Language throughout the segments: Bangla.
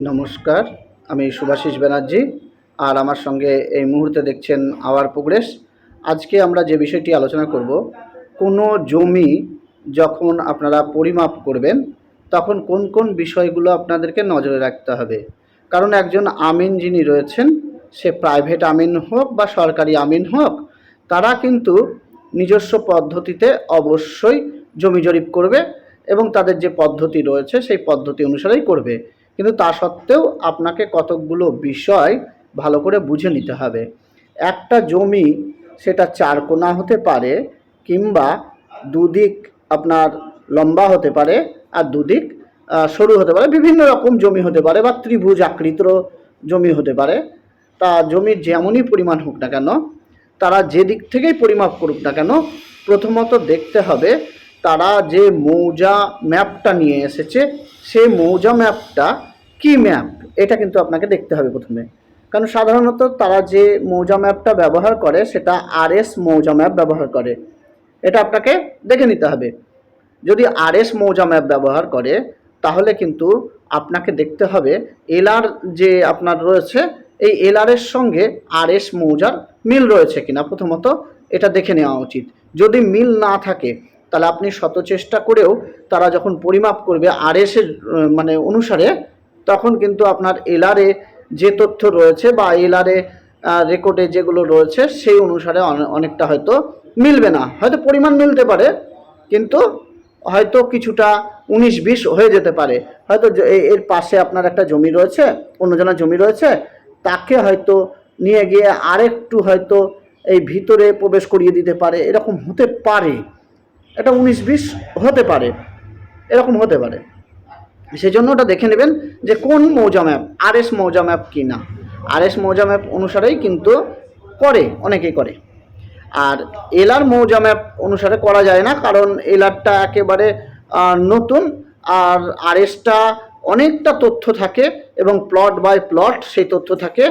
নমস্কার, আমি সুভাষিস ব্যানার্জি, আর আমার সঙ্গে এই মুহূর্তে দেখছেন আওয়ার প্রোগ্রেস। আজকে আমরা যে বিষয়টি আলোচনা করব, কোনো জমি যখন আপনারা পরিমাপ করবেন, তখন কোন কোন বিষয়গুলো আপনাদেরকে নজরে রাখতে হবে? কারণ একজন আমিন যিনি রয়েছেন, সে প্রাইভেট আমিন হোক বা সরকারি আমিন হোক, তারা কিন্তু নিজস্ব পদ্ধতিতে অবশ্যই জমি জরিপ করবে এবং তাদের যে পদ্ধতি রয়েছে, সেই পদ্ধতি অনুসারেই করবে। কিন্তু তা সত্ত্বেও আপনাকে কতকগুলো বিষয় ভালো করে বুঝে নিতে হবে। একটা জমি সেটা চার কোনা হতে পারে কিংবা দুদিক আপনার লম্বা হতে পারে আর দুদিক সরু হতে পারে। বিভিন্ন রকম জমি হতে পারে বা ত্রিভুজ আকৃতির জমি হতে পারে। তা জমির যেমনই পরিমাণ হোক না কেন, তারা যে দিক থেকেই পরিমাপ করুক না কেন, প্রথমত দেখতে হবে তারা যে মৌজা ম্যাপটা নিয়ে এসেছে, সেই মৌজা ম্যাপটা কি ম্যাপ? এটা কিন্তু আপনাকে দেখতে হবে প্রথমে। কারণ সাধারণত তারা যে মৌজা ম্যাপটা ব্যবহার করে, সেটা আর এস মৌজা ম্যাপ ব্যবহার করে। এটা আপনাকে দেখে নিতে হবে। যদি আর এস মৌজা ম্যাপ ব্যবহার করে, তাহলে কিন্তু আপনাকে দেখতে হবে এলআর যে আপনার রয়েছে, এই এলআরের সঙ্গে আর এস মৌজার মিল রয়েছে কিনা। প্রথমত এটা দেখে নেওয়া উচিত। যদি মিল না থাকে তাহলে আপনি শত চেষ্টা করেও তারা যখন পরিমাপ করবে আর এসের মানে অনুসারে, তখন কিন্তু আপনার এলআরে যে তথ্য রয়েছে বা এলআরে রেকর্ডে যেগুলো রয়েছে সেই অনুসারে অনেকটা হয়তো মিলবে না। হয়তো পরিমাণ মিলতে পারে, কিন্তু হয়তো কিছুটা উনিশ বিশ হয়ে যেতে পারে। হয়তো এর পাশে আপনার একটা জমি রয়েছে, অন্যজনের জমি রয়েছে, তাকে হয়তো নিয়ে গিয়ে আরেকটু হয়তো এই ভিতরে প্রবেশ করিয়ে দিতে পারে, এরকম হতে পারে। এটা উনিশ বিশ হতে পারে। এরকম হতে পারে। সেই জন্য ওটা দেখে নেবেন যে কোন mouza map R S mouza map কি না আর এস মৌজা ম্যাপ অনুসারেই কিন্তু করে, অনেকেই করে। আর এলার মৌজা ম্যাপ অনুসারে করা যায় না, কারণ এলারটা একেবারে নতুন। আর আর এসটা অনেকটা তথ্য থাকে এবং প্লট বাই প্লট সেই তথ্য থাকে।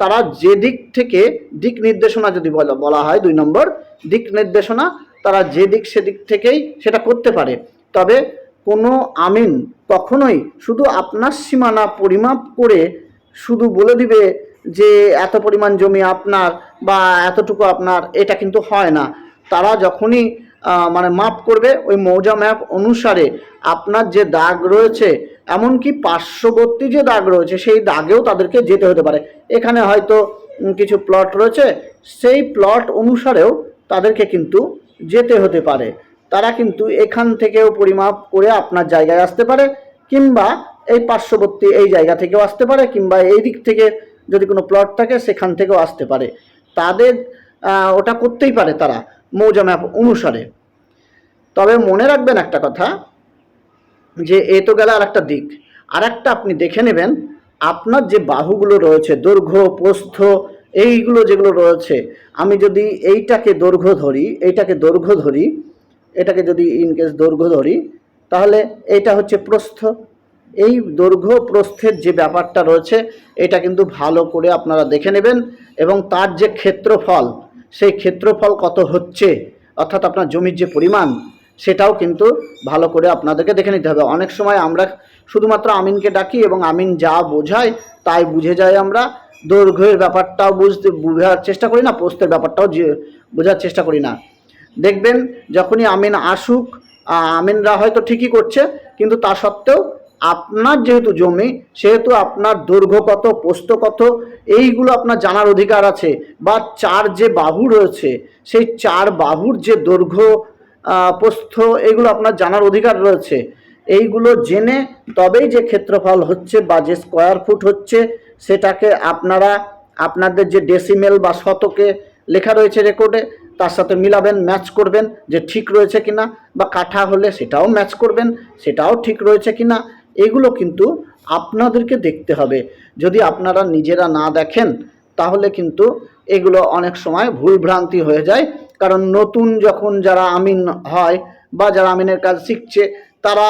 তারা যে দিক থেকে দিক নির্দেশনা যদি বলা বলা হয় দুই নম্বর, দিক নির্দেশনা তারা যেদিক সেদিক থেকেই সেটা করতে পারে। তবে কোনো আমিন কখনোই শুধু আপনার সীমানা পরিমাপ করে শুধু বলে দিবে যে এত পরিমাণ জমি আপনার বা এতটুকু আপনার, এটা কিন্তু হয় না। তারা যখনই মানে মাপ করবে, ওই মৌজা ম্যাপ অনুসারে আপনার যে দাগ রয়েছে, এমনকি পার্শ্ববর্তী যে দাগ রয়েছে, সেই দাগেও তাদেরকে যেতে হতে পারে। এখানে হয়তো কিছু প্লট রয়েছে, সেই প্লট অনুসারেও তাদেরকে কিন্তু যেতে হতে পারে। তারা কিন্তু এখান থেকেও পরিমাপ করে আপনার জায়গায় আসতে পারে কিংবা এই পার্শ্ববর্তী এই জায়গা থেকেও আসতে পারে কিংবা এই দিক থেকে যদি কোনো প্লট থাকে সেখান থেকেও আসতে পারে। তাদের ওটা করতেই পারে তারা মৌজা ম্যাপ অনুসারে। তবে মনে রাখবেন একটা কথা যে এ তো গেল আর একটা দিক। আর একটা আপনি দেখে নেবেন, আপনার যে বাহুগুলো রয়েছে, দৈর্ঘ্য, প্রস্থ এইগুলো যেগুলো রয়েছে, আমি যদি এইটাকে দৈর্ঘ্য ধরি, এইটাকে দৈর্ঘ্য ধরি, এটাকে যদি ইনকেস দৈর্ঘ্য ধরি, তাহলে এইটা হচ্ছে প্রস্থ। এই দৈর্ঘ্য প্রস্থের যে ব্যাপারটা রয়েছে, এটা কিন্তু ভালো করে আপনারা দেখে নেবেন এবং তার যে ক্ষেত্রফল, সেই ক্ষেত্রফল কত হচ্ছে, অর্থাৎ আপনার জমির যে পরিমাণ, সেটাও কিন্তু ভালো করে আপনাদেরকে দেখে নিতে হবে। অনেক সময় আমরা শুধুমাত্র আমিনকে ডাকি এবং আমিন যা বোঝায়, তাই বুঝে যাই আমরা। দৈর্ঘ্যের ব্যাপারটাও বুঝতে, বোঝার চেষ্টা করি না, প্রস্থের ব্যাপারটাও যে- বোঝার চেষ্টা করি না। দেখবেন যখনই আমিন আসুক আমিনরা হয়তো ঠিকই করছে, কিন্তু তা সত্ত্বেও আপনার যেহেতু জমি, সেহেতু আপনার দৈর্ঘ্য কত পোস্ত কত, এইগুলো আপনার জানার অধিকার আছে। বা চার যে বাহু রয়েছে, সেই চার বাহুর যে দৈর্ঘ্য প্রস্থ, এগুলো আপনার জানার অধিকার রয়েছে। এইগুলো জেনে তবেই যে ক্ষেত্রফল হচ্ছে বা যে স্কোয়ার ফুট হচ্ছে সেটাকে আপনারা, আপনাদের যে ডেসিমেল বা শতকে লেখা রয়েছে রেকর্ডে তার সাথে মিলাবেন ম্যাচ করবেন যে ঠিক রয়েছে কিনা বা কাঠা হলে সেটাও ম্যাচ করবেন, সেটাও ঠিক রয়েছে কিনা, এগুলো কিন্তু আপনাদেরকে দেখতে হবে। যদি আপনারা নিজেরা না দেখেন, তাহলে কিন্তু এগুলো অনেক সময় ভুলভ্রান্তি হয়ে যায়। কারণ নতুন যখন যারা আমিন হয় বা যারা আমিনের কাজ শিখছে, তারা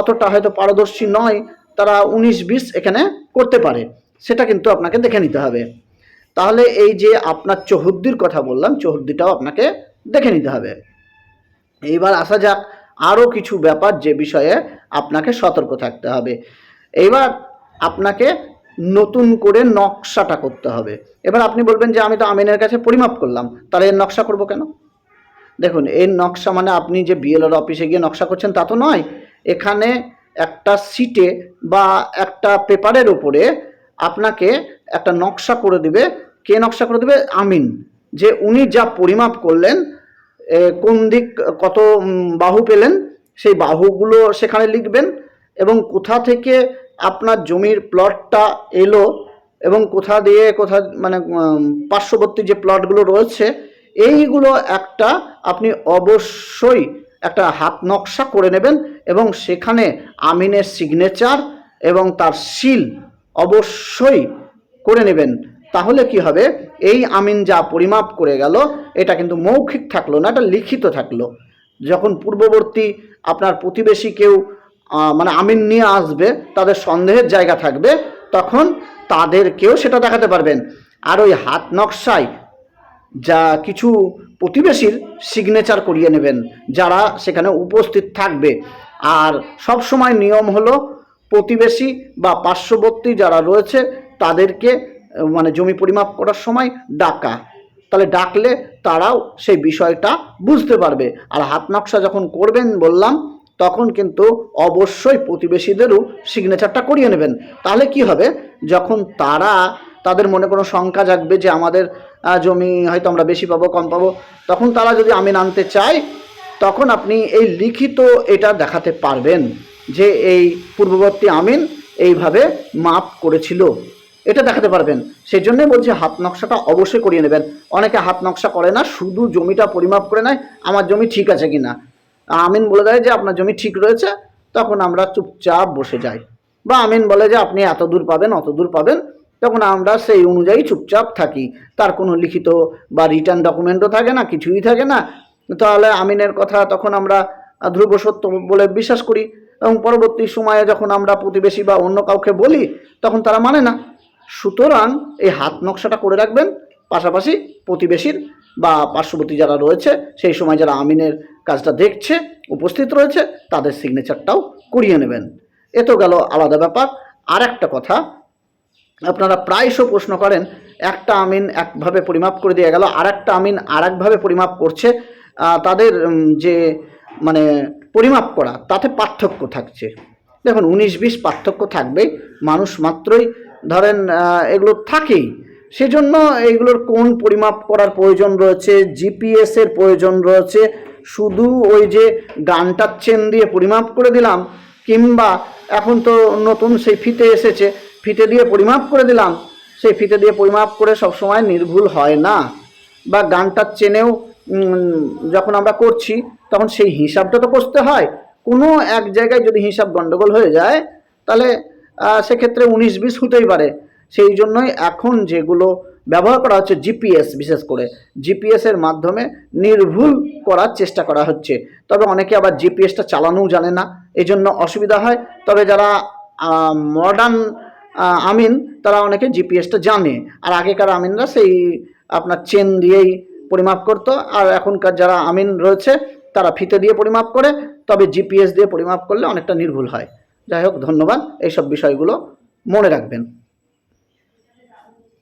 অতটা হয়তো পারদর্শী নয় তারা উনিশ বিশ এখানে করতে পারে। সেটা কিন্তু আপনাকে দেখে নিতে হবে। তাহলে এই যে আপনার চৌহদ্দির কথা বললাম, চৌহদ্দিটাও আপনাকে দেখে নিতে হবে। এইবার আসা যাক আরও কিছু ব্যাপার যে বিষয়ে আপনাকে সতর্ক থাকতে হবে। এইবার আপনাকে নতুন করে নকশাটা করতে হবে। এবার আপনি বলবেন যে, আমি তো আমিনের কাছে পরিমাপ করলাম। তাহলে এর নকশা করব কেন? দেখুন, এর নকশা মানে আপনি যে বিএলআর অফিসে গিয়ে নকশা করছেন তা তো নয়। এখানে একটা সিটে বা একটা পেপারের ওপরে আপনাকে একটা নকশা করে দিবে। কে নকশা করে দেবে? আমিন। যে উনি যা পরিমাপ করলেন কোন দিক কত বাহু পেলেন, সেই বাহুগুলো সেখানে লিখবেন এবং কোথা থেকে আপনার জমির প্লটটা এলো এবং কোথা দিয়ে কোথা মানে পার্শ্ববর্তী যে প্লটগুলো রয়েছে, এইগুলো একটা আপনি অবশ্যই একটা হাত নকশা করে নেবেন এবং সেখানে আমিনের সিগনেচার এবং তার সিল অবশ্যই করে নেবেন। তাহলে কি হবে? এই আমিন যা পরিমাপ করে গেল, এটা কিন্তু মৌখিক থাকল না, এটা লিখিত থাকল। যখন পূর্ববর্তী আপনার প্রতিবেশী কেউ মানে আমিন নিয়ে আসবে, তাদের সন্দেহের জায়গা থাকবে, তখন তাদেরকেও সেটা দেখাতে পারবেন। আর ওই হাত নকশায় যা কিছু প্রতিবেশীর সিগনেচার করিয়ে নেবেন, যারা সেখানে উপস্থিত থাকবে। আর সব সময় নিয়ম হলো, প্রতিবেশী বা পার্শ্ববর্তী যারা রয়েছে, তাদেরকে মানে জমি পরিমাপ করার সময় ডাকা। তাহলে ডাকলে তারাও সেই বিষয়টা বুঝতে পারবে। আর হাত নকশা যখন করবেন বললাম, তখন কিন্তু অবশ্যই প্রতিবেশীদেরও সিগনেচারটা করিয়ে নেবেন। তাহলে কি হবে? যখন তারা তাদের মনে কোনো শঙ্কা জাগবে যে আমাদের জমি হয়তো আমরা বেশি পাবো, কম পাবো। তখন তারা যদি আমিন আনতে চায় তখন আপনি এই লিখিত এটা দেখাতে পারবেন যে এই পূর্ববর্তী আমিন এইভাবে মাপ করেছিল। এটা দেখাতে পারবেন। সেই জন্যই বলছি হাত নকশাটা অবশ্যই করিয়ে নেবেন। অনেকে হাত নকশা করে না, শুধু জমিটা পরিমাপ করে নেয়, আমার জমি ঠিক আছে কিনা। আমিন বলে দেয় যে আপনার জমি ঠিক রয়েছে, তখন আমরা চুপচাপ বসে যাই। বা আমিন বলে যে আপনি এত দূর পাবেন, অত দূর পাবেন তখন আমরা সেই অনুযায়ী চুপচাপ থাকি। তার কোনো লিখিত বা রিটার্ন ডকুমেন্টও থাকে না, কিছুই থাকে না। তাহলে আমিনের কথা তখন আমরা ধ্রুব সত্য বলে বিশ্বাস করি এবং পরবর্তী সময়ে যখন আমরা প্রতিবেশী বা অন্য কাউকে বলি, তখন তারা মানে না। সুতরাং এই হাত নকশাটা করে রাখবেন। পাশাপাশি প্রতিবেশীর বা পার্শ্ববর্তী যারা রয়েছে, সেই সময় যারা আমিনের কাজটা দেখছে, উপস্থিত রয়েছে, তাদের সিগনেচারটাও করিয়ে নেবেন। এ তো গেল আলাদা ব্যাপার। আর একটা কথা আপনারা প্রায়শ প্রশ্ন করেন, একটা আমিন একভাবে পরিমাপ করে দিয়ে গেল আর একটা আমিন আর একভাবে পরিমাপ করছে তাদের যে মানে পরিমাপ করা, তাতে পার্থক্য থাকছে। দেখুন, উনিশ বিশ পার্থক্য থাকবেই মানুষ মাত্রই, ধরেন এগুলো থাকেই। সেজন্য এইগুলোর কোন পরিমাপ করার প্রয়োজন রয়েছে জিপিএসের প্রয়োজন রয়েছে, শুধু ওই যে গানটার চেন দিয়ে পরিমাপ করে দিলাম কিংবা এখন তো নতুন সেই ফিতে এসেছে, ফিতে দিয়ে পরিমাপ করে দিলাম। সেই ফিতে দিয়ে পরিমাপ করে সবসময় নির্ভুল হয় না। বা গানটার চেনেও যখন আমরা করছি, তখন সেই হিসাবটা তো করতে হয়। কোনো এক জায়গায় যদি হিসাব গন্ডগোল হয়ে যায়, তাহলে সেক্ষেত্রে উনিশ বিশ হতেই পারে। সেই জন্যই এখন যেগুলো ব্যবহার করা হচ্ছে জিপিএস বিশেষ করে জিপিএসের মাধ্যমে নির্ভুল করার চেষ্টা করা হচ্ছে। তবে অনেকে আবার জিপিএসটা চালানোও জানে না। এই জন্য অসুবিধা হয়। তবে যারা মডার্ন আমিন, তারা অনেকে জিপিএসটা জানে। আর আগেকার আমিনরা সেই, আপনার চেন দিয়েই পরিমাপ করতো। আর এখনকার যারা আমিন রয়েছে, তারা ফিতে দিয়ে পরিমাপ করে। তবে জিপিএস দিয়ে পরিমাপ করলে অনেকটা নির্ভুল হয়। যাই হোক, ধন্যবাদ। এইসব বিষয়গুলো মনে রাখবেন।